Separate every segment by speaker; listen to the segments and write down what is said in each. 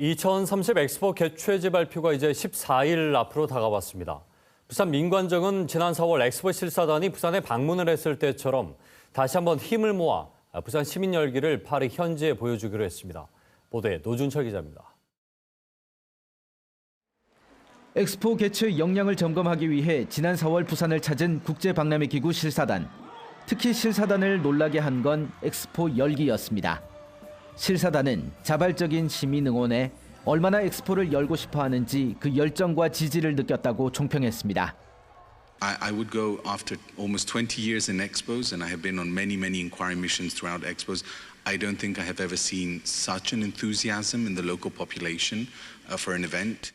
Speaker 1: 2030 엑스포 개최지 발표가 이제 14일 앞으로 다가왔습니다. 부산 민관정은 지난 4월 엑스포 실사단이 부산에 방문을 했을 때처럼 다시 한번 힘을 모아 부산 시민 열기를 파리 현지에 보여주기로 했습니다. 보도에 노준철 기자입니다.
Speaker 2: 엑스포 개최 역량을 점검하기 위해 지난 4월 부산을 찾은 국제박람회 기구 실사단. 특히 실사단을 놀라게 한 건 엑스포 열기였습니다. 실사단은 자발적인 시민 응원에 얼마나 엑스포를 열고 싶어 하는지 그 열정과 지지를 느꼈다고 총평했습니다.
Speaker 3: I, would go after almost 20 years in expos, and I have been on many, many inquiry missions throughout expos. I don't think I have ever seen such an enthusiasm in the local population uh, for an event.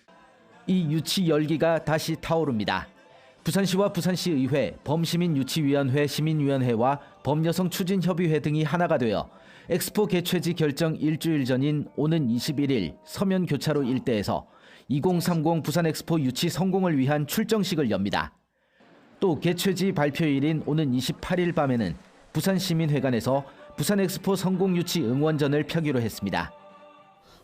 Speaker 2: 이 유치 열기가 다시 타오릅니다. 부산시와 부산시의회, 범시민 유치위원회 시민위원회와 범여성 추진협의회 등이 하나가 되어 엑스포 개최지 결정 일주일 전인 오는 21일 서면 교차로 일대에서 2030 부산 엑스포 유치 성공을 위한 출정식을 엽니다. 또 개최지 발표일인 오는 28일 밤에는 부산시민회관에서 부산 엑스포 성공 유치 응원전을 펴기로 했습니다.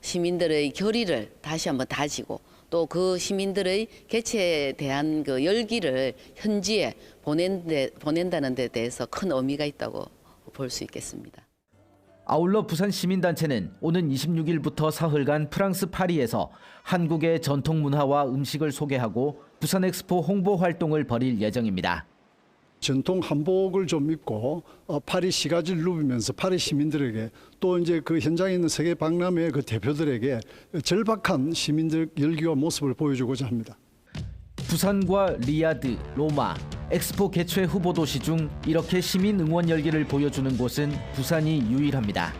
Speaker 4: 시민들의 결의를 다시 한번 다지고 또 그 시민들의 개최에 대한 그 열기를 현지에 보낸 데, 보낸다는 데 대해서 큰 의미가 있다고 볼 수 있겠습니다.
Speaker 2: 아울러 부산 시민단체는 오는 26일부터 사흘간 프랑스 파리에서 한국의 전통 문화와 음식을 소개하고 부산 엑스포 홍보 활동을 벌일 예정입니다.
Speaker 5: 전통 한복을 좀 입고 어, 파리 시가지를 누비면서 파리 시민들에게 또 이제 그 현장에 있는 세계 박람회 그 대표들에게 절박한 시민들 열기와 모습을 보여주고자 합니다.
Speaker 2: 부산과 리야드, 로마, 엑스포 개최 후보 도시 중 이렇게 시민 응원 열기를 보여주는 곳은 부산이 유일합니다.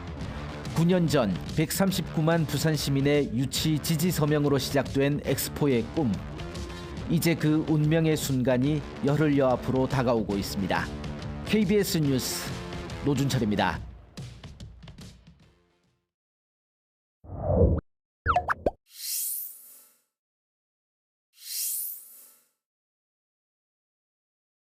Speaker 2: 9년 전 139만 부산 시민의 유치 지지 서명으로 시작된 엑스포의 꿈. 이제 그 운명의 순간이 열흘여 앞으로 다가오고 있습니다. KBS 뉴스 노준철입니다.